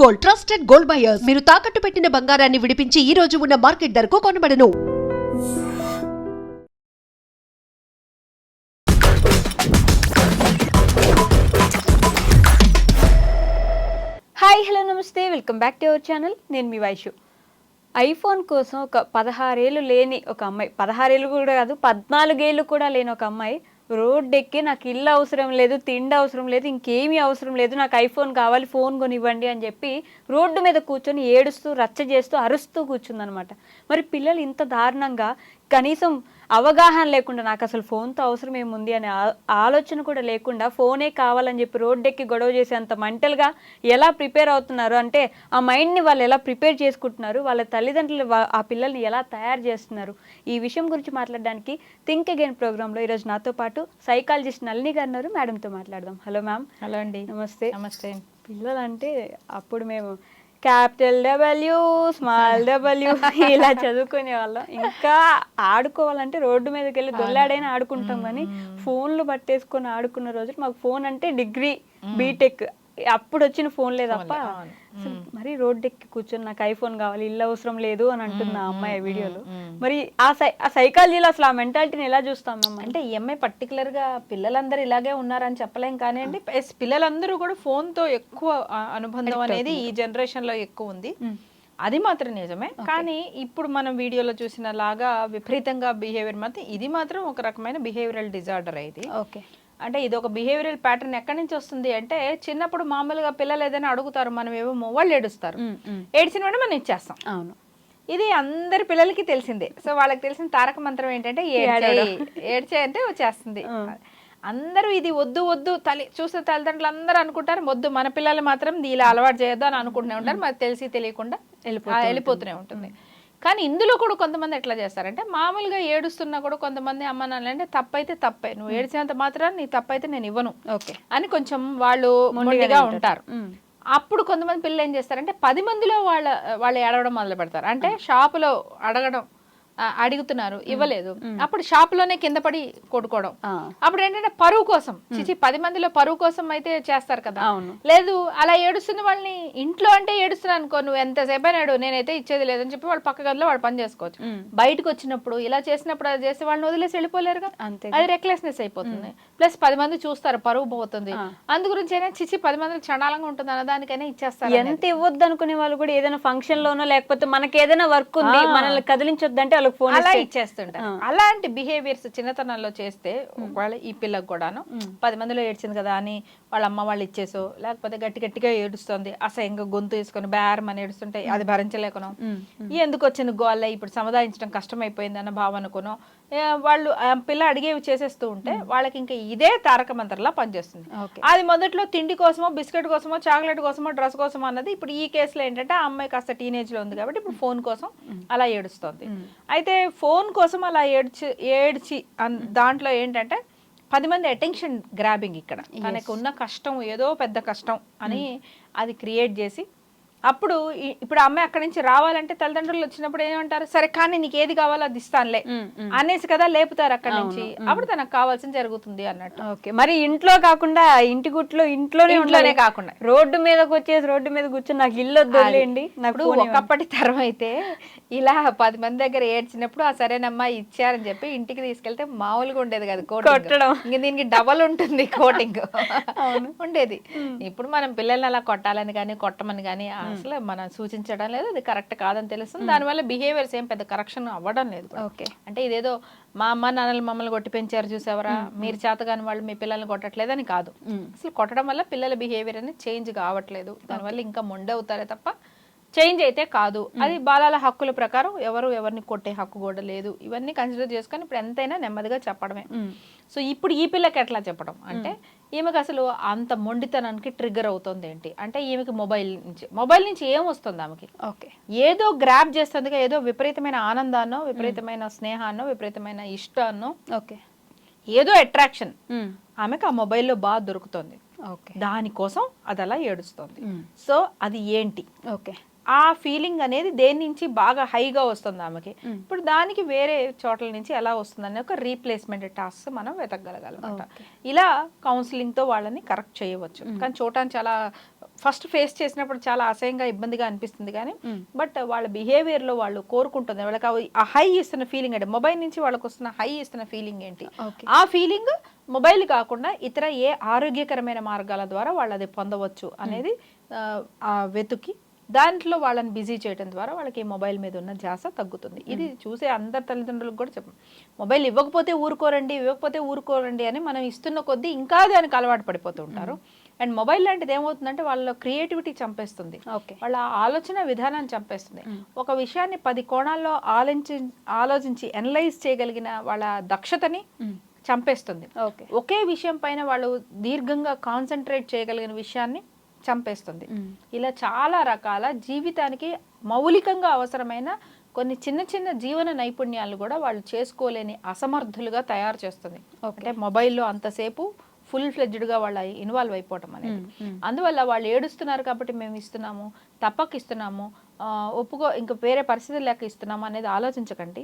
Gold trusted gold buyers మీరు తాకట్టు పెట్టిన బంగారాన్ని విడిపించి ఈ రోజు ఉన్న మార్కెట్ ధరకు కొనబడను. హాయ్ హలో నమస్తే. Welcome back to our channel నేను మీ వైషు ఐఫోన్ కోసం ఒక పదహారేళ్ళు లేని ఒక అమ్మాయి. పదహారేళ్ళు కూడా కాదు పద్నాలుగేళ్ళు కూడా లేని ఒక అమ్మాయి రోడ్ ఎక్కి నాకు ఇల్లు అవసరం లేదు తిండి అవసరం లేదు ఇంకేమీ అవసరం లేదు నాకు ఐఫోన్ కావాలి ఫోన్ కొనివ్వండి అని చెప్పి రోడ్డు మీద కూర్చొని ఏడుస్తూ రచ్చ చేస్తూ అరుస్తూ కూర్చుందనమాట. మరి పిల్లలు ఇంత దారుణంగా కనీసం అవగాహన లేకుండా నాకు అసలు ఫోన్తో అవసరం ఏముంది అనే ఆలోచన కూడా లేకుండా ఫోనే కావాలని చెప్పి రోడ్డెక్కి గొడవ చేసేంత మెంటల్గా ఎలా ప్రిపేర్ అవుతున్నారు? అంటే ఆ మైండ్ని వాళ్ళు ఎలా ప్రిపేర్ చేసుకుంటున్నారు? వాళ్ళ తల్లిదండ్రులు ఆ పిల్లల్ని ఎలా తయారు చేస్తున్నారు? ఈ విషయం గురించి మాట్లాడడానికి థింక్ అగైన్ ప్రోగ్రాంలో ఈరోజు నాతో పాటు సైకాలజిస్ట్ నళిని గారు ఉన్నారు. మేడంతో మాట్లాడదాం. Hello ma'am. హలో అండి. నమస్తే. నమస్తే. పిల్లలు అంటే అప్పుడు మేము క్యాపిటల్ డబ్ల్యూ స్మాల్ డబ్ల్యూ. ఇలా చదువుకునే వాళ్ళం. ఇంకా ఆడుకోవాలంటే రోడ్డు మీదకి వెళ్ళి దొల్లాడైనా ఆడుకుంటాం కానీ ఫోన్లు పట్టేసుకొని ఆడుకున్న రోజులు మాకు ఫోన్ అంటే డిగ్రీ బీటెక్. అప్పుడు వచ్చిన ఫోన్లే తప్ప అవును. అసలు మరి రోడ్డు ఎక్కి కూర్చొని నాకు ఐఫోన్ కావాలి ఇల్లు అవసరం లేదు అని అంటున్న ఆ అమ్మాయి వీడియోలో. మరి ఆ సై ఆ సైకాలజీలో అసలు ఆ మెంటాలిటీని ఎలా చూస్తాం మేము అంటే ఈ అమ్మాయి పర్టికులర్గా పిల్లలందరూ ఇలాగే ఉన్నారని చెప్పలేం కానివ్వండి పిల్లలందరూ కూడా ఫోన్తో ఎక్కువ అనుబంధం అనేది ఈ జనరేషన్లో ఎక్కువ ఉంది. అది మాత్రం నిజమే. కానీ ఇప్పుడు మనం వీడియోలో చూసిన లాగా విపరీతంగా బిహేవియర్ మాత్రం ఇది మాత్రం ఒక రకమైన బిహేవియరల్ డిజార్డర్ ఇది. ఓకే. అంటే ఇది ఒక బిహేవియరల్ ప్యాటర్న్ ఎక్కడి నుంచి వస్తుంది అంటే చిన్నప్పుడు మామూలుగా పిల్లలు ఏదైనా అడుగుతారు మనం ఏమో వాళ్ళు ఏడుస్తారు. ఏడ్చిన వెంటనే మనం ఇచ్చేస్తాం. అవును. ఇది అందరి పిల్లలకి తెలిసిందే. సో వాళ్ళకి తెలిసిన తారక మంత్రం ఏంటంటే ఏడ్చేయి ఏడ్చేయి అంటే వచ్చేస్తుంది. అందరూ ఇది వద్దు వద్దు తల్లి చూసే తల్లిదండ్రులు అందరూ అనుకుంటారు వద్దు మన పిల్లలు మాత్రం ఇలా అలవాటు చేయొద్దు అని అనుకుంటూనే ఉంటారు. మరి తెలిసి తెలియకుండా వెళ్ళిపోతూనే ఉంటుంది. కానీ ఇందులో కూడా కొంతమంది ఎట్లా చేస్తారంటే మామూలుగా ఏడుస్తున్నా కూడా కొంతమంది అమ్మ నాన్న అంటే తప్పైతే తప్పే. నువ్వు ఏడ్చినంత మాత్రం నీ తప్పైతే నేను ఇవ్వను ఓకే. అని కొంచెం వాళ్ళు మొండిగా ఉంటారు. అప్పుడు కొంతమంది పిల్లలు ఏం చేస్తారంటే పది మందిలో వాళ్ళ వాళ్ళు ఏడవడం మొదలు పెడతారు అంటే షాపులో అడగడం అడుగుతున్నారు ఇవ్వలేదు. అప్పుడు షాపులోనే కింద పడి కొట్టుకోవడం. అప్పుడు ఏంటంటే పరువు కోసం. చిచి పది మందిలో పరువు కోసం అయితే చేస్తారు కదా. లేదు అలా ఏడుస్తున్న వాళ్ళని ఇంట్లో అంటే ఏడుస్తున్నాను అనుకో నువ్వు ఎంతసేపు అయినా ఏడు నేనైతే ఇచ్చేది లేదని చెప్పి వాళ్ళు పక్క గదిలో వాళ్ళు పని చేసుకోవచ్చు. బయటకు వచ్చినప్పుడు ఇలా చేసినప్పుడు అది చేస్తే వాళ్ళని వదిలేసి వెళ్ళిపోలేరుగా. అంతే అది రెక్లెస్నెస్ అయిపోతుంది. ప్లస్ పది మంది చూస్తారు పరువు పోతుంది. అందు గురించి అయినా చిచి పది మంది చండాలంగా ఉంటుంది అన్నదానికైనా ఇచ్చేస్తారు ఎంత ఇవ్వద్దు అనుకునే వాళ్ళు కూడా ఏదైనా ఫంక్షన్ లోనో లేకపోతే మనకి ఏదైనా వర్క్ ఉంది మనల్ని కదిలించొద్దంటే వాళ్ళకి ఫోన్ అలా ఇచ్చేస్తుంటారు. అలాంటి బిహేవియర్స్ చిన్నతనంలో చేస్తే ఒకవేళ ఈ పిల్లకు కూడాను పది మందిలో ఏడ్చింది కదా అని వాళ్ళ అమ్మ వాళ్ళు ఇచ్చేసో లేకపోతే గట్టి గట్టిగా ఏడుస్తుంది. అసహ్యంగా గొంతు వేసుకొని బేరమని ఏడుస్తుంటే అది భరించలేకను. ఎందుకు వచ్చిన గోళ్ళ ఇప్పుడు సముదాయించడం కష్టమైపోయింది అన్న భావనకును ఏ, వాళ్ళు పిల్ల అడిగేవి చేసేస్తూ ఉంటే వాళ్ళకి ఇంకా ఇదే తారక మంత్రంలా పనిచేస్తుంది. అది మొదట్లో తిండి కోసమో బిస్కెట్ కోసమో చాక్లెట్ కోసమో డ్రెస్ కోసమో అన్నది ఇప్పుడు ఈ కేసులో ఏంటంటే ఆ అమ్మాయి కాస్త టీనేజ్లో ఉంది కాబట్టి ఇప్పుడు ఫోన్ కోసం అలా ఏడుస్తోంది. అయితే ఫోన్ కోసం అలా ఏడ్చి ఏడ్చి అన్- దాంట్లో ఏంటంటే పది మంది అటెన్షన్ గ్రాబింగ్ ఇక్కడ. తనకు ఉన్న కష్టం ఏదో పెద్ద కష్టం అని అది క్రియేట్ చేసి అప్పుడు ఇప్పుడు అమ్మాయి అక్కడి నుంచి రావాలంటే తల్లిదండ్రులు వచ్చినప్పుడు ఏమంటారు? సరే కానీ నీకు ఏది కావాలో అది ఇస్తానులే. అనేసి కదా లేపుతారు అక్కడి నుంచి. అప్పుడు తనకు కావాల్సింది జరుగుతుంది అన్నట్టు. ఓకే మరి ఇంట్లో కాకుండా ఇంటి గుట్లో ఇంట్లోనే ఇంట్లోనే కాకుండా. రోడ్డు మీదకి వచ్చేసి రోడ్డు మీద కూర్చొని నాకు ఇల్లు వద్దండి నాకు ఒకప్పటి తరం అయితే ఇలా పది మంది దగ్గర ఏడ్చినప్పుడు ఆ సరేనమ్మా ఇచ్చారని చెప్పి ఇంటికి తీసుకెళ్తే మామూలుగా ఉండేది కదా కోటింగ్. కొట్టడం. ఇంక దీనికి డబల్ ఉంటుంది కోటింగ్. ఉండేది. ఇప్పుడు మనం పిల్లల్ని అలా కొట్టాలని కానీ కొట్టమని కానీ అసలు మనం సూచించడం లేదు అది కరెక్ట్ కాదని తెలుస్తుంది. దానివల్ల బిహేవియర్స్ ఏం పెద్ద కరెక్షన్ అవ్వడం లేదు. ఓకే. అంటే ఇదేదో మా అమ్మ నాన్నలు మమ్మల్ని కొట్టి పెంచారు చూసావరా? మీరు చేతగాని వాళ్ళు మీ పిల్లల్ని కొట్టట్లేదని కాదు. అసలు కొట్టడం వల్ల పిల్లల బిహేవియర్ అనేది చేంజ్ కావట్లేదు. దానివల్ల ఇంకా మొండి అవుతారే తప్ప చేంజ్ అయితే కాదు. అది బాలల హక్కుల ప్రకారం ఎవరు ఎవరిని కొట్టే హక్కు కూడా లేదు. ఇవన్నీ కన్సిడర్ చేసుకొని ఇప్పుడు ఎంతైనా నెమ్మదిగా చెప్పడమే. సో ఇప్పుడు ఈ పిల్లకి ఎట్లా చెప్పడం? అంటే ఈమెకు అసలు అంత మొండితనానికి ట్రిగ్గర్ అవుతుంది ఏంటి? అంటే ఈమెకి మొబైల్ నుంచి. మొబైల్ నుంచి ఏం వస్తుంది ఆమెకి? ఓకే. ఏదో గ్రాప్ చేస్తుంది ఏదో విపరీతమైన ఆనందాన్నో విపరీతమైన స్నేహాన్నో విపరీతమైన ఇష్టాన్నో ఓకే. ఏదో అట్రాక్షన్ ఆమెకు ఆ మొబైల్లో బాగా దొరుకుతుంది. ఓకే. దానికోసం అది అలా ఏడుస్తుంది సో అది ఏంటి? ఓకే. ఆ ఫీలింగ్ అనేది దేని నుంచి బాగా హైగా వస్తుంది ఆమెకి? ఇప్పుడు దానికి వేరే చోట్ల నుంచి ఎలా వస్తుందనే ఒక రీప్లేస్మెంట్ టాస్క్ మనం వెతకగలగాలన్నమాట ఇలా counselling తో వాళ్ళని కరెక్ట్ చేయవచ్చు. కానీ చూడటానికి చాలా ఫస్ట్ ఫేస్ చేసినప్పుడు చాలా అసహ్యంగా ఇబ్బందిగా అనిపిస్తుంది కానీ బట్ వాళ్ళ behaviour లో వాళ్ళు కోరుకుంటుంది. వాళ్ళకి ఆ హై ఇస్తున్న ఫీలింగ్ అంటే మొబైల్ నుంచి వాళ్ళకి వస్తున్న హై ఇస్తున్న ఫీలింగ్ ఏంటి. ఆ ఫీలింగ్ మొబైల్ కాకుండా ఇతర ఏ ఆరోగ్యకరమైన మార్గాల ద్వారా వాళ్ళు అది పొందవచ్చు అనేది ఆ వెతుకి దాంట్లో వాళ్ళని బిజీ చేయడం ద్వారా వాళ్ళకి ఈ మొబైల్ మీద ఉన్న ధ్యాస తగ్గుతుంది. ఇది చూసే అందరి తల్లిదండ్రులకు కూడా చెప్పం. మొబైల్ ఇవ్వకపోతే ఊరుకోరండి ఇవ్వకపోతే ఊరుకోరండి అని మనం ఇస్తున్న కొద్దీ ఇంకా దానికి అలవాటు పడిపోతూ ఉంటారు. అండ్ మొబైల్ లాంటిది ఏమవుతుందంటే వాళ్ళ క్రియేటివిటీ చంపేస్తుంది. ఓకే. వాళ్ళ ఆలోచన విధానాన్ని చంపేస్తుంది. ఒక విషయాన్ని పది కోణాల్లో ఆలోచించి ఆలోచించి అనలైజ్ చేయగలిగిన వాళ్ళ దక్షతని చంపేస్తుంది. ఓకే. ఒకే విషయం పైన వాళ్ళు దీర్ఘంగా కాన్సన్ట్రేట్ చేయగలిగిన విషయాన్ని చంపేస్తుంది. ఇలా చాలా రకాల జీవితానికి మౌలికంగా అవసరమైన కొన్ని చిన్న చిన్న జీవన నైపుణ్యాలు కూడా వాళ్ళు చేసుకోలేని అసమర్థులుగా తయారు చేస్తుంది. అంటే మొబైల్లో అంతసేపు ఫుల్ ఫ్లెడ్జ్డ్గా వాళ్ళ ఇన్వాల్వ్ అయిపోవటం అనేది. అందువల్ల వాళ్ళు ఏడుస్తున్నారు కాబట్టి మేము ఇస్తున్నాము తప్పక ఇస్తున్నాము ఒప్పుకో ఇంకా వేరే పరిస్థితులు లేక ఇస్తున్నాము అనేది ఆలోచించకండి.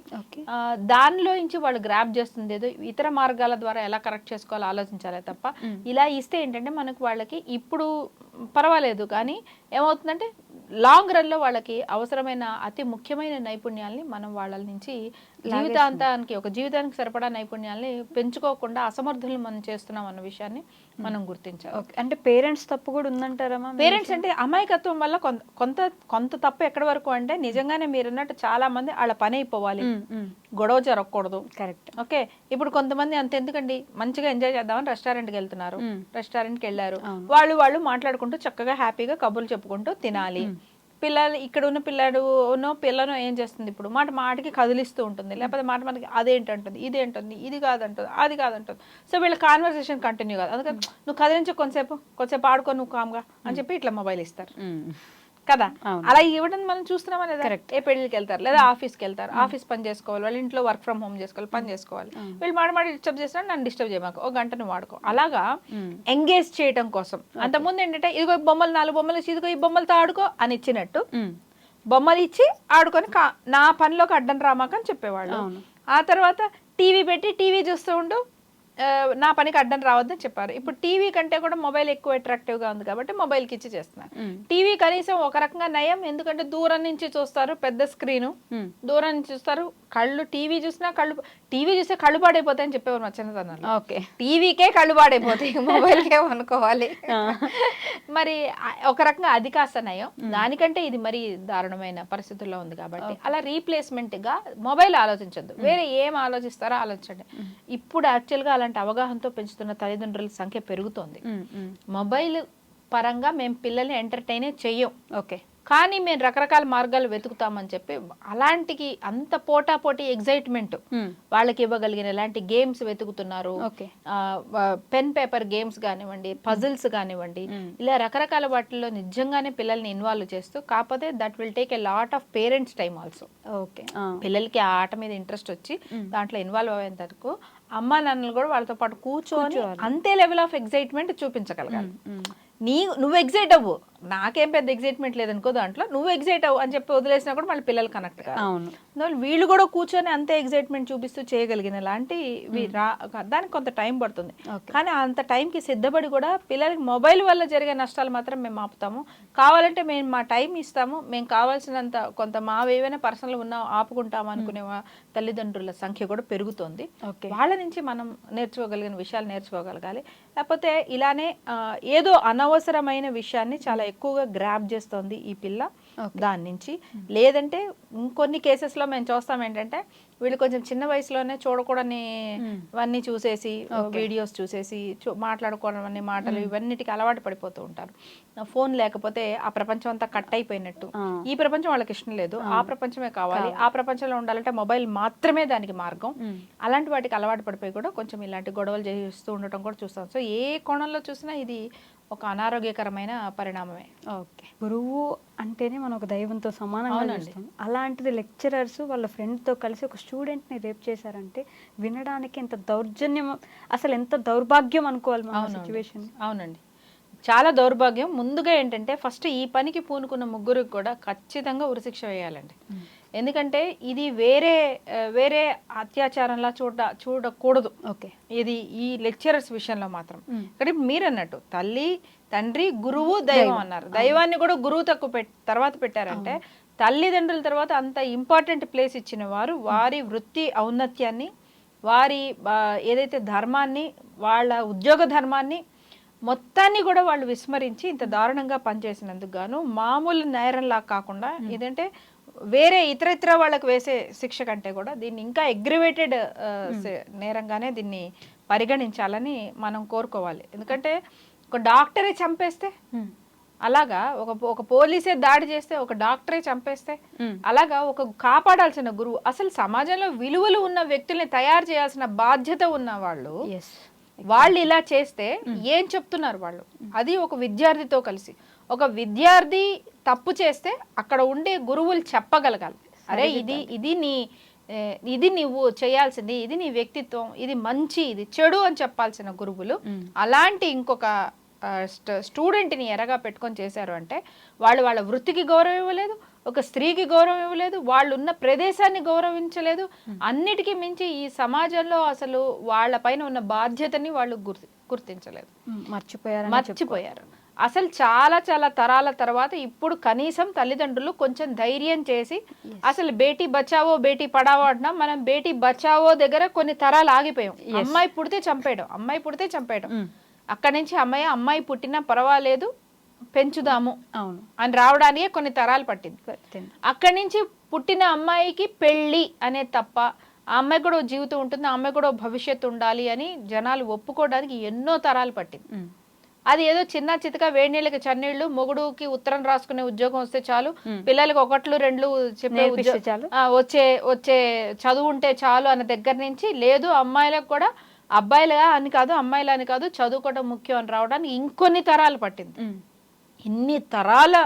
దానిలో నుంచి వాళ్ళు గ్రాప్ చేస్తుంది ఏదో ఇతర మార్గాల ద్వారా ఎలా కరెక్ట్ చేసుకోవాలో ఆలోచించాలి తప్ప ఇలా ఇస్తే ఏంటంటే మనకు వాళ్ళకి ఇప్పుడు పర్వాలేదు కానీ ఏమవుతుందంటే లాంగ్ రన్లో వాళ్ళకి అవసరమైన అతి ముఖ్యమైన నైపుణ్యాల్ని మనం వాళ్ళ నుంచి జీవితాంతానికి ఒక జీవితానికి సరిపడా నైపుణ్యాల్ని పెంచుకోకుండా అసమర్థులు మనం చేస్తున్నాం అన్న విషయాన్ని మనం గుర్తించాలి. ఓకే అంటే పేరెంట్స్ తప్పు కూడా ఉందంటారా పేరెంట్స్ అంటే అమాయకత్వం వల్ల కొంత కొంత కొంత తప్పు ఎక్కడి వరకు అంటే నిజంగానే మీరు అన్నట్టు చాలా మంది వాళ్ళ పని అయిపోవాలి గొడవ జరగకూడదు. కరెక్ట్ ఓకే ఇప్పుడు కొంతమంది అంత ఎందుకండి? మంచిగా ఎంజాయ్ చేద్దామని రెస్టారెంట్కి వెళ్తున్నారు. రెస్టారెంట్కి వెళ్ళారు. వాళ్ళు వాళ్ళు మాట్లాడుకుంటూ చక్కగా హ్యాపీగా కబుర్లు చెప్పుకుంటూ తినాలి. పిల్లలు ఇక్కడ ఉన్న పిల్లాడు ఉన్నో పిల్లను ఏం చేస్తుంది ఇప్పుడు? మాట మాటకి కదిలిస్తూ ఉంటుంది. లేకపోతే మాట మనకి అదేంటంటుంది ఇదేంటుంది ఇది కాదంటుంది అది కాదంటుంది. సో వీళ్ళ కాన్వర్సేషన్ కంటిన్యూ కాదు. అందుకని నువ్వు కదిలించు కొంతసేపు కొంతసేపు ఆడుకో నువ్వు కామ్గా అని చెప్పి ఇట్లా మొబైల్ ఇస్తారు. కదా? అలా ఇవ్వడం మనం చూస్తున్నామా లేదా? ఏ పెళ్ళికి వెళ్తారు లేదా ఆఫీస్కి వెళ్తారు? ఆఫీస్ పని చేసుకోవాలి వాళ్ళ ఇంట్లో వర్క్ ఫ్రమ్ హోమ్ చేసుకోవాలి పని చేసుకోవాలి. వీళ్ళు మాట మాట డిస్టర్బ్ చేసినా నన్ను డిస్టర్బ్ చేయమాకు ఒక గంట నువ్వు వాడుకో. అలాగా ఎంగేజ్ చేయడం కోసం. అంతకుముందు ఏంటంటే ఇదిగో బొమ్మలు నాలుగు బొమ్మలు ఇచ్చి ఇదిగో ఈ బొమ్మలతో ఆడుకో అని ఇచ్చినట్టు బొమ్మలు ఇచ్చి ఆడుకొని నా పనిలోకి అడ్డం రామాక అని చెప్పేవాళ్ళు. ఆ తర్వాత టీవీ పెట్టి టీవీ చూస్తూ ఉండు నా పనికి అడ్డం రావద్దని చెప్పారు. ఇప్పుడు టీవీ కంటే కూడా మొబైల్ ఎక్కువ attractive గా ఉంది కాబట్టి మొబైల్కి ఇచ్చి చేస్తున్నారు. టీవీ కనీసం ఒక రకంగా నయం ఎందుకంటే దూరం నుంచి చూస్తారు పెద్ద స్క్రీను. దూరం నుంచి చూస్తారు కళ్ళు టీవీ చూసినా కళ్ళు టీవీ చూస్తే కళ్ళు పాడైపోతాయని చెప్పేవారు మా చిన్నతనంలో. ఓకే. టీవీకే కళ్ళు పాడైపోతాయి మొబైల్కే అనుకోవాలి మరి ఒక రకంగా అది కాస్త నయం. దానికంటే ఇది మరి దారుణమైన పరిస్థితుల్లో ఉంది కాబట్టి. అలా రీప్లేస్మెంట్గా మొబైల్ ఆలోచించొద్దు. వేరే ఏం ఆలోచిస్తారో ఆలోచించండి. ఇప్పుడు యాక్చువల్గా అలాంటి అవగాహనతో పెంచుతున్న తల్లిదండ్రుల సంఖ్య పెరుగుతోంది. మొబైల్ పరంగా మేము పిల్లల్ని ఎంటర్టైనే చెయ్యం. ఓకే. కానీ మేము రకరకాల మార్గాలు వెతుకుతామని చెప్పి అలాంటికి అంత పోటా పోటీ ఎగ్జైట్మెంట్ వాళ్ళకి ఇవ్వగలిగిన ఎలాంటి గేమ్స్ వెతుకుతున్నారు. ఓకే. పెన్ పేపర్ గేమ్స్ కానివ్వండి పజిల్స్ కానివ్వండి ఇలా రకరకాల వాటిల్లో నిజంగానే పిల్లల్ని ఇన్వాల్వ్ చేస్తూ కాకపోతే that will take a lot of parents time also. Okay. పిల్లలకి ఆ ఆట మీద ఇంట్రెస్ట్ వచ్చి దాంట్లో ఇన్వాల్వ్ అయ్యేంత వరకు అమ్మా నాన్నలు కూడా వాళ్ళతో పాటు కూర్చొని అంతే లెవెల్ ఆఫ్ ఎగ్జైట్మెంట్ చూపించగలగాలి. నీ నువ్వు ఎగ్జైట్ అవ్వు. నాకేం పెద్ద ఎగ్జైట్మెంట్ లేదనుకో దాంట్లో నువ్వు ఎగ్జైట్ అవ్వు అని చెప్పి వదిలేసినా కూడా మళ్ళీ పిల్లలు కనెక్ట్ అవును. వీళ్ళు కూడా కూర్చొని అంతే ఎగ్జైట్మెంట్ చూపిస్తూ చేయగలిగిన లాంటి దానికి కొంత టైం పడుతుంది. కానీ అంత టైంకి సిద్ధపడి కూడా పిల్లలకి మొబైల్ వల్ల జరిగే నష్టాలు మాత్రం మేము ఆపుతాము. కావాలంటే మేము మా టైం ఇస్తాము. మేము కావాల్సినంత కొంత మా ఏవైనా పర్సనల్ ఉన్నా ఆపుకుంటాము అనుకునే తల్లిదండ్రుల సంఖ్య కూడా పెరుగుతోంది. వాళ్ళ నుంచి మనం నేర్చుకోగలిగిన విషయాలు నేర్చుకోగలగాలి. లేకపోతే ఇలానే ఏదో అనవసరమైన విషయాన్ని చాలా ఎక్కువగా గ్రాప్ చేస్తోంది ఈ పిల్ల దాని నుంచి. లేదంటే ఇంకొన్ని కేసెస్లో మేము చూస్తాం ఏంటంటే వీళ్ళు కొంచెం చిన్న వయసులోనే చూడకూడని ఇవన్నీ చూసేసి వీడియోస్ చూసేసి మాట్లాడుకోవడం మాటలు ఇవన్నిటికి అలవాటు పడిపోతూ ఉంటారు. ఫోన్ లేకపోతే ఆ ప్రపంచం అంతా కట్ అయిపోయినట్టు. ఈ ప్రపంచం వాళ్ళకి ఇష్టం లేదు. ఆ. ప్రపంచమే కావాలి. ఆ ప్రపంచంలో ఉండాలంటే మొబైల్ మాత్రమే దానికి మార్గం. అలాంటి వాటికి అలవాటు పడిపోయి కూడా కొంచెం ఇలాంటి గొడవలు చేస్తూ ఉండటం కూడా చూస్తాం. సో ఏ కోణంలో చూసినా ఇది ఒక అనారోగ్యకరమైన పరిణామమే. ఓకే. గురువు అంటేనే మనం ఒక దైవంతో సమానంగా చూస్తాం అలాంటిది లెక్చరర్స్ వాళ్ళ ఫ్రెండ్తో కలిసి ఒక స్టూడెంట్ని రేప్ చేశారంటే వినడానికి ఎంత దౌర్జన్యం అసలు ఎంత దౌర్భాగ్యం అనుకోవాలి మన సిచ్యువేషన్ అవునండి. చాలా దౌర్భాగ్యం. ముందుగా ఏంటంటే ఫస్ట్ ఈ పనికి పూనుకున్న ముగ్గురికి కూడా ఖచ్చితంగా ఉరిశిక్ష వేయాలండి. ఎందుకంటే ఇది వేరే వేరే అత్యాచారంలా చూడ చూడకూడదు. ఓకే. ఇది ఈ లెక్చరర్స్ విషయంలో మాత్రం. ఇక్కడ మీరు అన్నట్టు తల్లి తండ్రి గురువు దైవం అన్నారు. దైవాన్ని కూడా గురువు తక్కువ పెట్ తర్వాత పెట్టారంటే తల్లిదండ్రుల తర్వాత అంత ఇంపార్టెంట్ ప్లేస్ ఇచ్చిన వారు వారి వృత్తి ఔన్నత్యాన్ని వారి ఏదైతే ధర్మాన్ని వాళ్ళ ఉద్యోగ ధర్మాన్ని మొత్తాన్ని కూడా వాళ్ళు విస్మరించి ఇంత దారుణంగా పనిచేసినందుకు గాను మామూలు నేరంలా కాకుండా ఇదంటే వేరే ఇతర ఇతర వాళ్ళకి వేసే శిక్ష కంటే కూడా దీన్ని ఇంకా అగ్రివేటెడ్ నేరంగానే దీన్ని పరిగణించాలని మనం కోరుకోవాలి. ఎందుకంటే ఒక డాక్టరే చంపేస్తే అలాగా ఒక ఒక పోలీసే దాడి చేస్తే ఒక డాక్టరే చంపేస్తే అలాగా ఒక కాపాడాల్సిన గురువు అసలు సమాజంలో విలువలు ఉన్న వ్యక్తుల్ని తయారు చేయాల్సిన బాధ్యత ఉన్న వాళ్ళు వాళ్ళు ఇలా చేస్తే ఏం చెప్తున్నారు వాళ్ళు? అది ఒక విద్యార్థితో కలిసి. ఒక విద్యార్థి తప్పు చేస్తే అక్కడ ఉండే గురువులు చెప్పగలగాలి. అరే ఇది ఇది నీ ఇది నువ్వు చేయాల్సింది ఇది నీ వ్యక్తిత్వం ఇది మంచి ఇది చెడు అని చెప్పాల్సిన గురువులు అలాంటి ఇంకొక స్టూడెంట్ని ఎరగా పెట్టుకొని చేశారు అంటే వాళ్ళు వాళ్ళ వృత్తికి గౌరవం ఇవ్వలేదు ఒక స్త్రీకి గౌరవం ఇవ్వలేదు వాళ్ళు ఉన్న ప్రదేశాన్ని గౌరవించలేదు. అన్నిటికీ మించి ఈ సమాజంలో అసలు వాళ్ళ పైన ఉన్న బాధ్యతని వాళ్ళు గుర్తి గుర్తించలేదు. మర్చిపోయారు. మర్చిపోయారు అసలు చాలా చాలా తరాల తర్వాత ఇప్పుడు కనీసం తల్లిదండ్రులు కొంచెం ధైర్యం చేసి అసలు బేటీ బచావో బేటీ పడావో అంటున్నాం మనం బేటీ బచావో దగ్గర కొన్ని తరాలు ఆగిపోయాం. అమ్మాయి పుడితే చంపేయడం అమ్మాయి పుడితే చంపేయడం. అక్కడి నుంచి అమ్మాయి అమ్మాయి పుట్టినా పర్వాలేదు పెంచుదాము అవును. అని రావడానికే కొన్ని తరాలు పట్టింది. అక్కడి నుంచి పుట్టిన అమ్మాయికి పెళ్ళి అనే తప్ప ఆ అమ్మాయి కూడా జీవితం ఉంటుంది ఆ అమ్మాయి కూడా భవిష్యత్తు ఉండాలి అని జనాలు ఒప్పుకోవడానికి ఎన్నో తరాలు పట్టింది. ఉమ్. అది ఏదో చిన్న చితక వేడి నీళ్ళకి చన్నీళ్ళు మొగుడుకి ఉత్తరం రాసుకునే ఉద్యోగం వస్తే చాలు. పిల్లలకి ఒకట్లు రెండు చెప్పే వచ్చే వచ్చే చదువు ఉంటే చాలు అన్న దగ్గర నుంచి లేదు అమ్మాయిలకు కూడా అబ్బాయిలుగా అని కాదు అమ్మాయిలు అని కాదు చదువుకోవడం ముఖ్యం అని రావడానికి ఇంకొన్ని తరాలు పట్టింది. ఇన్ని తరాల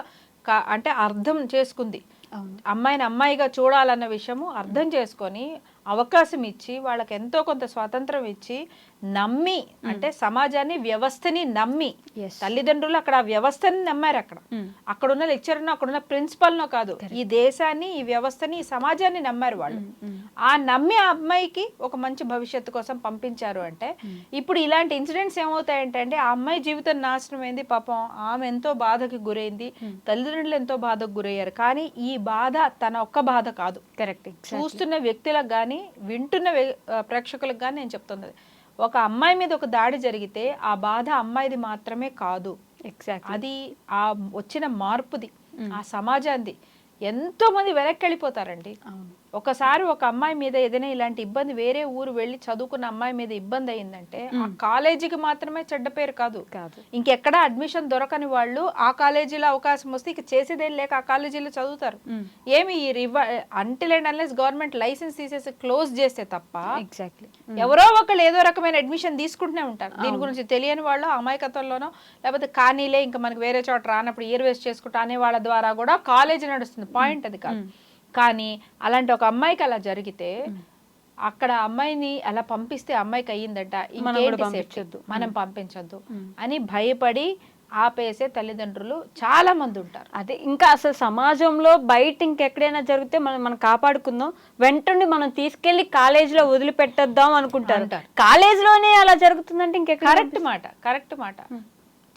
అంటే అర్థం చేసుకుంది. అమ్మాయిని అమ్మాయిగా చూడాలన్న విషయము అర్థం చేసుకొని అవకాశం ఇచ్చి వాళ్ళకి ఎంతో కొంత స్వాతంత్రం ఇచ్చి నమ్మి అంటే సమాజాన్ని వ్యవస్థని నమ్మి. తల్లిదండ్రులు అక్కడ ఆ వ్యవస్థని నమ్మారు అక్కడ. అక్కడున్న లెక్చర్ను అక్కడున్న ప్రిన్సిపల్నో కాదు. ఈ దేశాన్ని ఈ వ్యవస్థని ఈ సమాజాన్ని నమ్మారు వాళ్ళు. ఆ నమ్మి ఆ అమ్మాయికి ఒక మంచి భవిష్యత్తు కోసం పంపించారు అంటే ఇప్పుడు ఇలాంటి ఇన్సిడెంట్స్ ఏమవుతాయంటే అంటే ఆ అమ్మాయి జీవితం నాశనం అయింది పాపం ఆమె ఎంతో బాధకి గురైంది తల్లిదండ్రులు ఎంతో బాధకు గురయ్యారు. కానీ ఈ బాధ తన ఒక్క బాధ కాదు. కరెక్ట్ చూస్తున్న వ్యక్తులకు కానీ వింటున్న వ్య- ఆ, ప్రేక్షకులకు కానీ నేను చెప్తున్నది. ఒక అమ్మాయి మీద ఒక దాడి జరిగితే ఆ బాధ అమ్మాయిది మాత్రమే కాదు. ఎగ్జాక్ట్ అది ఆ వచ్చిన మార్పుది ఆ సమాజాన్ని ఎంతో మంది వెనక్కి వెళ్ళిపోతారండి. అవును. ఒకసారి ఒక అమ్మాయి మీద ఏదైనా ఇలాంటి ఇబ్బంది వేరే ఊరు వెళ్ళి చదువుకున్న అమ్మాయి మీద ఇబ్బంది అయిందంటే ఆ కాలేజీకి మాత్రమే చెడ్డ పేరు కాదు. కాదు. ఇంకెక్కడ అడ్మిషన్ దొరకని వాళ్ళు ఆ కాలేజీలో అవకాశం వస్తే ఇక చేసేదేం లేక ఆ కాలేజీలో చదువుతారు. ఏమి ఈ రివ until and unless government licence తీసేసి క్లోజ్ చేస్తే తప్ప ఎగ్జాక్ట్లీ ఎవరో ఒకళ్ళు ఏదో రకమైన అడ్మిషన్ తీసుకుంటూనే ఉంటారు. దీని గురించి తెలియని వాళ్ళు అమాయకత్వంలోనో లేకపోతే కానీలే ఇంకా మనకి వేరే చోట రానప్పుడు ఇయర్ వేస్ట్ చేసుకుంటా అనే వాళ్ళ ద్వారా కూడా కాలేజ్ నడుస్తుంది. పాయింట్ అది కాదు. కానీ అలాంటి ఒక అమ్మాయికి అలా జరిగితే అక్కడ అమ్మాయిని అలా పంపిస్తే అమ్మాయికి అయ్యిందట? పంపించొద్దు. మనం పంపించొద్దు అని భయపడి ఆపేసే తల్లిదండ్రులు చాలా మంది ఉంటారు. అదే ఇంకా అసలు సమాజంలో బయట ఇంకెక్కడైనా జరిగితే మనం మనం కాపాడుకుందాం. వెంటనే మనం తీసుకెళ్ళి కాలేజీలో వదిలిపెట్టేద్దాం అనుకుంటారు. కాలేజీలోనే అలా జరుగుతుందంటే ఇంకెక్కడ కరెక్ట్ మాట కరెక్ట్ మాట.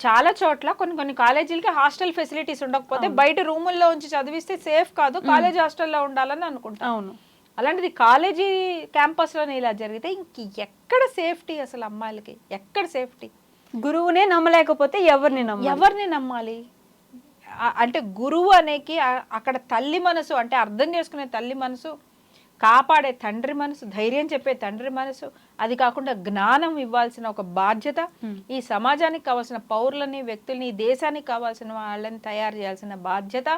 చాలా చోట్ల కొన్ని కొన్ని కాలేజీలకి హాస్టల్ ఫెసిలిటీస్ ఉండకపోతే బయట రూముల్లో ఉంచి చదివిస్తే సేఫ్ కాదు కాలేజ్ హాస్టల్లో ఉండాలని అనుకుంటా. అవును. అలాంటిది కాలేజీ క్యాంపస్లోనే ఇలా జరిగితే ఇంక ఎక్కడ సేఫ్టీ అసలు అమ్మాయిలకి? ఎక్కడ సేఫ్టీ గురువునే నమ్మలేకపోతే ఎవరిని నమ్మ ఎవరిని నమ్మాలి? అంటే గురువు అనేకి అక్కడ తల్లి మనసు అంటే అర్థం చేసుకునే తల్లి మనసు కాపాడే తండ్రి మనసు ధైర్యం చెప్పే తండ్రి మనసు అది కాకుండా జ్ఞానం ఇవ్వాల్సిన ఒక బాధ్యత ఈ సమాజానికి కావాల్సిన పౌరులని వ్యక్తుల్ని ఈ దేశానికి కావాల్సిన వాళ్ళని తయారు చేయాల్సిన బాధ్యత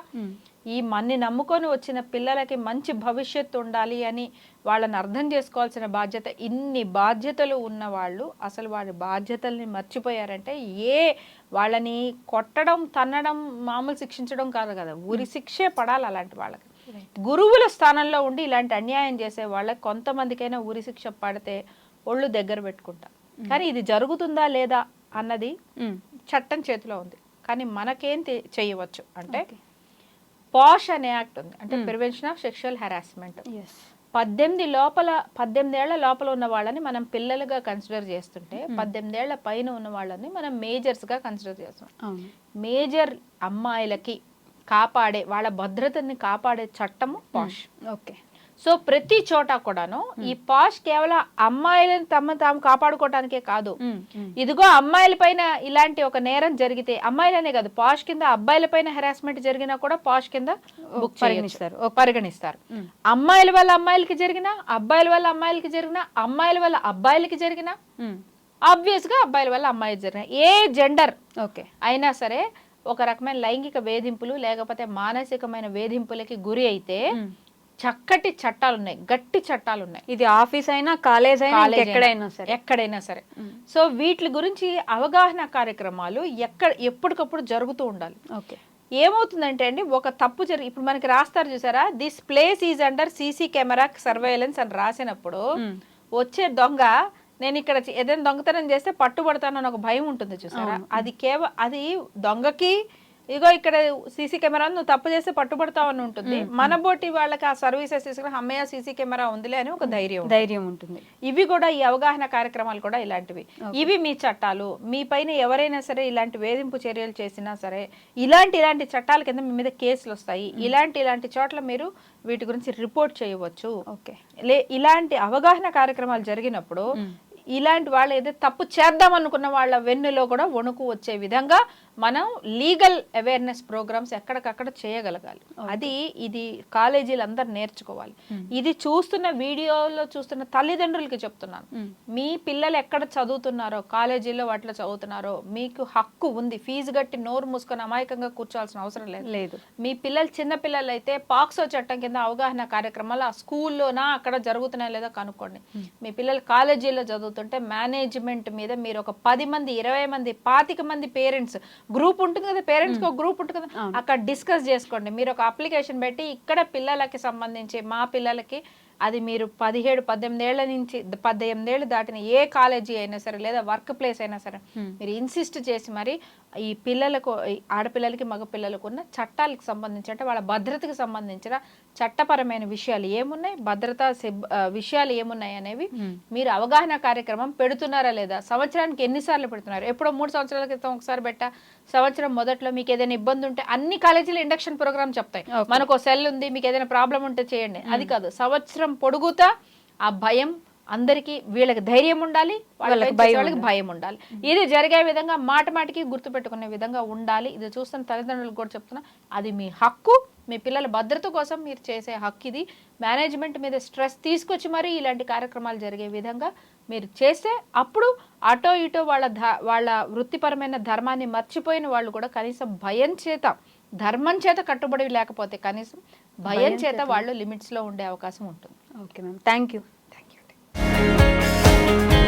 ఈ మన్ని నమ్ముకొని వచ్చిన పిల్లలకి మంచి భవిష్యత్తు ఉండాలి అని వాళ్ళని అర్థం చేసుకోవాల్సిన బాధ్యత ఇన్ని బాధ్యతలు ఉన్న వాళ్ళు అసలు వారి బాధ్యతల్ని మర్చిపోయారంటే ఏ వాళ్ళని కొట్టడం తన్నడం మామూలు శిక్షించడం కాదు కదా. ఊరి శిక్షే పడాలి అలాంటి వాళ్ళకి. గురువుల స్థానంలో ఉండి ఇలాంటి అన్యాయం చేసే వాళ్ళకి కొంతమందికైనా ఊరి శిక్ష పడితే ఒళ్ళు దగ్గర పెట్టుకుంటారు కానీ ఇది జరుగుతుందా లేదా అన్నది చట్టం చేతిలో ఉంది. కానీ మనకేం చేయవచ్చు అంటే పాష్ అనే యాక్ట్ ఉంది. అంటే ప్రివెన్షన్ ఆఫ్ సెక్షువల్ హెరాస్మెంట్. పద్దెనిమిది లోపల పద్దెనిమిది ఏళ్ళ లోపల ఉన్న వాళ్ళని మనం పిల్లలుగా కన్సిడర్ చేస్తుంటే పద్దెనిమిది ఏళ్ళ పైన ఉన్న వాళ్ళని మనం మేజర్స్గా కన్సిడర్ చేస్తాం మేజర్ అమ్మాయిలకి కాపాడే వాళ్ళ భద్రతని కాపాడే చట్టము పాష్. ఓకే. సో ప్రతి చోట కూడాను ఈ పాష్ కేవలం అమ్మాయిలను తమ తాము కాపాడుకోవటానికే కాదు. ఇదిగో అమ్మాయిల పైన ఇలాంటి ఒక నేరం జరిగితే అమ్మాయిలనే కాదు పాష్ కింద అబ్బాయిల పైన హెరాస్మెంట్ జరిగినా కూడా పాష్ కింద బుక్ పరిగణిస్తారు. పరిగణిస్తారు. పరిగణిస్తారు అమ్మాయిల వల్ల అమ్మాయిలకి జరిగిన అబ్బాయిల వల్ల అమ్మాయిలకి జరిగిన అమ్మాయిల వల్ల అబ్బాయిలకి జరిగిన ఆబ్వియస్గా అబ్బాయిల వల్ల అమ్మాయిలు జరిగిన ఏ జెండర్ ఓకే. అయినా సరే ఒక రకమైన లైంగిక వేధింపులు లేకపోతే మానసికమైన వేధింపులకి గురి అయితే చక్కటి చట్టాలు ఉన్నాయి గట్టి చట్టాలు ఉన్నాయి ఇది ఆఫీస్ అయినా కాలేజ్ అయినా ఎక్కడైనా సరే. ఎక్కడైనా సరే. సో వీటి గురించి అవగాహన కార్యక్రమాలు ఎక్కడ ఎప్పటికప్పుడు జరుగుతూ ఉండాలి. ఓకే. ఏమవుతుందంటే అండి ఒక తప్పు జరిగి ఇప్పుడు మనకి రాస్తారు చూసారా? This place is under CC camera surveillance అని రాసినప్పుడు వచ్చే దొంగ నేను ఇక్కడ ఏదైనా దొంగతనం చేస్తే పట్టుబడతానని ఒక భయం ఉంటుంది చూసారా? అది కేవ అది దొంగకి ఇగో ఇక్కడ సీసీ కెమెరా నువ్వు తప్పు చేస్తే పట్టుబడతావని ఉంటుంది. మన బోటి వాళ్ళకి ఆ సర్వీసెస్ తీసుకుని అమ్మయ్య సీసీ కెమెరా ఉందిలే అని ఒక ధైర్యం. ధైర్యం ఉంటుంది. ఇవి కూడా ఈ అవగాహన కార్యక్రమాలు కూడా ఇలాంటివి. ఇవి మీ చట్టాలు. మీ పైన ఎవరైనా సరే ఇలాంటి వేధింపు చర్యలు చేసినా సరే ఇలాంటి ఇలాంటి చట్టాల కింద మీ మీద కేసులు వస్తాయి. ఇలాంటి ఇలాంటి చోట్ల మీరు వీటి గురించి రిపోర్ట్ చేయవచ్చు. ఓకే. లే ఇలాంటి అవగాహన కార్యక్రమాలు జరిగినప్పుడు ఇలాంటి వాళ్ళు ఏదో తప్పు చేద్దాం అనుకున్న వాళ్ళ వెన్నులో కూడా వణుకు వచ్చే విధంగా మనం లీగల్ అవేర్నెస్ ప్రోగ్రామ్స్ ఎక్కడికక్కడ చేయగలగాలి. అది ఇది కాలేజీలు అందరు నేర్చుకోవాలి ఇది చూస్తున్న వీడియోలో చూస్తున్న తల్లిదండ్రులకి చెప్తున్నాను. మీ పిల్లలు ఎక్కడ చదువుతున్నారో కాలేజీలో వాటిలో చదువుతున్నారో మీకు హక్కు ఉంది. ఫీజు కట్టి నోరు మూసుకొని అమాయకంగా కూర్చోవాల్సిన అవసరం లేదు. లేదు. మీ పిల్లలు చిన్న పిల్లలు అయితే పాక్సో చట్టం కింద అవగాహన కార్యక్రమాలు ఆ స్కూల్లోనా అక్కడ జరుగుతున్నాయో లేదో కనుక్కోండి. మీ పిల్లలు కాలేజీలో చదువుతుంటే మేనేజ్మెంట్ మీద మీరు ఒక పది మంది ఇరవై మంది పాతిక మంది పేరెంట్స్ గ్రూప్ ఉంటుంది కదా పేరెంట్స్ ఒక గ్రూప్ ఉంటుంది కదా అక్కడ డిస్కస్ చేసుకోండి. మీరు ఒక అప్లికేషన్ పెట్టి ఇక్కడ పిల్లలకి సంబంధించి మా పిల్లలకి అది మీరు పదిహేడు పద్దెనిమిది ఏళ్ళ నుంచి పద్దెనిమిది ఏళ్ళు దాటిన ఏ కాలేజీ అయినా సరే లేదా వర్క్ ప్లేస్ అయినా సరే మీరు ఇన్సిస్ట్ చేసి మరి ఈ పిల్లలకు ఆడపిల్లలకి మగ పిల్లలకు ఉన్న చట్టాలకు సంబంధించి అంటే వాళ్ళ భద్రతకి సంబంధించిన చట్టపరమైన విషయాలు ఏమున్నాయి? భద్రతా విషయాలు ఏమున్నాయి అనేవి మీరు అవగాహన కార్యక్రమం పెడుతున్నారా లేదా? సంవత్సరానికి ఎన్నిసార్లు పెడుతున్నారు? ఎప్పుడో మూడు సంవత్సరాల క్రితం ఒకసారి పెట్టా. సంవత్సరం మొదట్లో మీకు ఏదైనా ఇబ్బంది ఉంటే అన్ని కాలేజీలు ఇండక్షన్ ప్రోగ్రామ్ చెప్తాయి. మనకు సెల్ ఉంది మీకు ఏదైనా ప్రాబ్లం ఉంటే చేయండి. అది కాదు సంవత్సరం పొడుగుతా ఆ భయం అందరికీ వీళ్ళకి ధైర్యం ఉండాలి వాళ్ళకి భయం వాళ్ళకి భయం ఉండాలి. ఇది జరిగే విధంగా మాట మాటికి గుర్తుపెట్టుకునే విధంగా ఉండాలి. ఇది చూస్తున్న తల్లిదండ్రులకు కూడా చెప్తున్నా అది మీ హక్కు. మీ పిల్లల భద్రత కోసం మీరు చేసే హక్కు ఇది. మేనేజ్మెంట్ మీద స్ట్రెస్ తీసుకొచ్చి మరీ ఇలాంటి కార్యక్రమాలు జరిగే విధంగా మీరు చేస్తే అప్పుడు అటో ఇటో వాళ్ళ ధ వాళ్ళ వృత్తిపరమైన ధర్మాన్ని మర్చిపోయిన వాళ్ళు కూడా కనీసం భయం చేత ధర్మం చేత కట్టుబడి లేకపోతే కనీసం భయం చేత వాళ్ళు లిమిట్స్లో ఉండే అవకాశం ఉంటుంది. Okay ma'am. Thank you Bye.